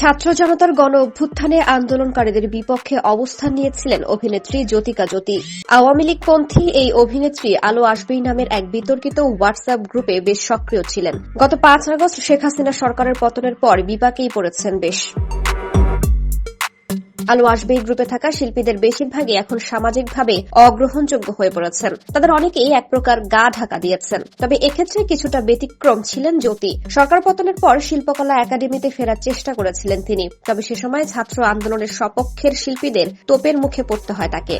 ছাত্র জনতার গণ অভ্যুত্থানে আন্দোলনকারীদের বিপক্ষে অবস্থান নিয়েছিলেন অভিনেত্রী জ্যোতিকা জ্যোতি। আওয়ামী লীগপন্থী এই অভিনেত্রী আলো আসবেই নামের এক বিতর্কিত হোয়াটসঅ্যাপ গ্রুপে বেশ সক্রিয় ছিলেন। গত পাঁচ আগস্ট শেখ হাসিনা সরকারের পতনের পর বিপাকেই পড়েছেন বেশ। আলো আসবে গ্রুপে থাকা শিল্পীদের বেশিরভাগই এখন সামাজিকভাবে অগ্রহণযোগ্য হয়ে পড়েছেন। তাদের অনেকেই এক প্রকার গা ঢাকা দিয়েছেন। তবে এক্ষেত্রে কিছুটা ব্যতিক্রম ছিলেন জ্যোতি। সরকার পতনের পর শিল্পকলা একাডেমিতে ফেরার চেষ্টা করেছিলেন তিনি। তবে সে সময় ছাত্র আন্দোলনের সপক্ষের শিল্পীদের তোপের মুখে পড়তে হয় তাকে।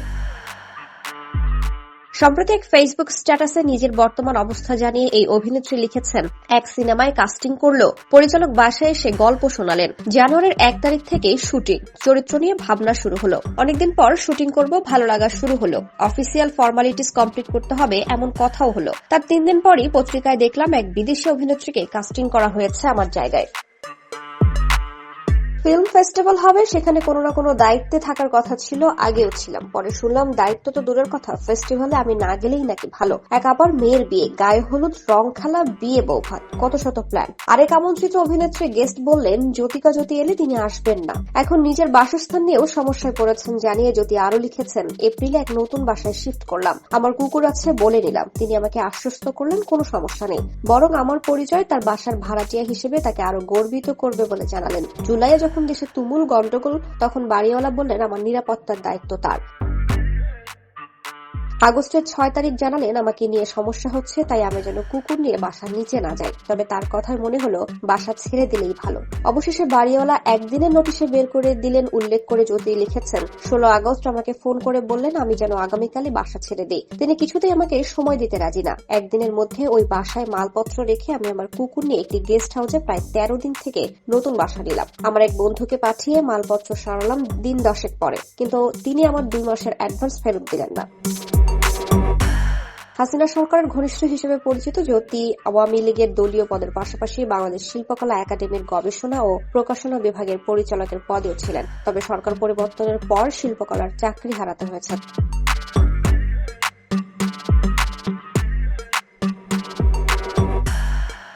সম্প্রতি এক ফেসবুক স্ট্যাটাসে নিজের বর্তমান অবস্থা জানিয়ে এই অভিনেত্রী লিখেছেন, এক সিনেমায় কাস্টিং করল। পরিচালক বাসায় এসে গল্প শোনালেন। জানুয়ারির এক তারিখ থেকেই শুটিং। চরিত্র নিয়ে ভাবনা শুরু হলো। অনেকদিন পর শুটিং করব, ভালো লাগা শুরু হলো। অফিসিয়াল ফর্মালিটিস কমপ্লিট করতে হবে এমন কথাও হলো। তার তিন দিন পরই পত্রিকায় দেখলাম এক বিদেশি অভিনেত্রীকে কাস্টিং করা হয়েছে আমার জায়গায়। ফিল্ম ফেস্টিভ্যাল হবে, সেখানে কোনো না কোনো দায়িত্বে থাকার কথা ছিল, আগেও ছিলাম। পরে শুনলাম, দায়িত্ব তো দূরের কথা, ফেস্টিভ্যালে আমি না গেলেই নাকি ভালো। এক আবার মেয়ের বিয়ে, গায়ে হলুদ, রং খেলা, বিয়ে বউ ভাত কত শত প্ল্যান আরেক আমন্ত্রিত অভিনেত্রী গেস্ট বললেন, জ্যোতিকা, জ্যোতি এলে তিনি আসবেন না। এখন নিজের বাসস্থান নিয়েও সমস্যায় পড়েছেন, জানিয়ে জ্যোতি আরও লিখেছেন, এপ্রিলে এক নতুন বাসায় শিফট করলাম। আমার কুকুর আছে বলে নিলাম। তিনি আমাকে আশ্বস্ত করলেন, কোনো সমস্যা নেই। বরং আমার পরিচয় তার বাসার ভাড়াটিয়া হিসেবে তাকে আরও গর্বিত করবে বলে জানালেন। জুলাইয়ে যখন দেশে তুমুল গন্ডগোল তখন বাড়িওয়ালা বললেন আমার নিরাপত্তার দায়িত্ব তার। আগস্টের ছয় তারিখ জানালেন, আমাকে নিয়ে সমস্যা হচ্ছে, তাই আমি যেন কুকুর নিয়ে বাসার নিচে না যাই। তবে তার কথায় মনে হলো, বাসা ছেড়ে দিলেই ভালো। অবশেষে বাড়িওয়ালা একদিনের নোটিশে বের করে দিলেন, উল্লেখ করে জ্যোতি লিখেছেন, ষোলো আগস্ট আমাকে ফোন করে বললেন, আমি যেন আগামীকালই বাসা ছেড়ে দিই। তিনি কিছুতেই আমাকে সময় দিতে রাজি না। একদিনের মধ্যে ওই বাসায় মালপত্র রেখে আমি আমার কুকুর নিয়ে একটি গেস্ট হাউসে প্রায় তেরো দিন থেকে নতুন বাসা নিলাম। আমার এক বন্ধুকে পাঠিয়ে মালপত্র সারালাম দিন দশেক পরে, কিন্তু তিনি আমার দুই মাসের অ্যাডভান্স ফেরত দিলেন না। হাসিনা সরকারের ঘনিষ্ঠ হিসেবে পরিচিত জ্যোতি আওয়ামী লীগের দলীয় পদের পাশাপাশি বাংলাদেশ শিল্পকলা একাডেমির গবেষণা ও প্রকাশনা বিভাগের পরিচালকের পদেও ছিলেন। তবে সরকার পরিবর্তনের পর শিল্পকলার চাকরি হারাতে হয়েছে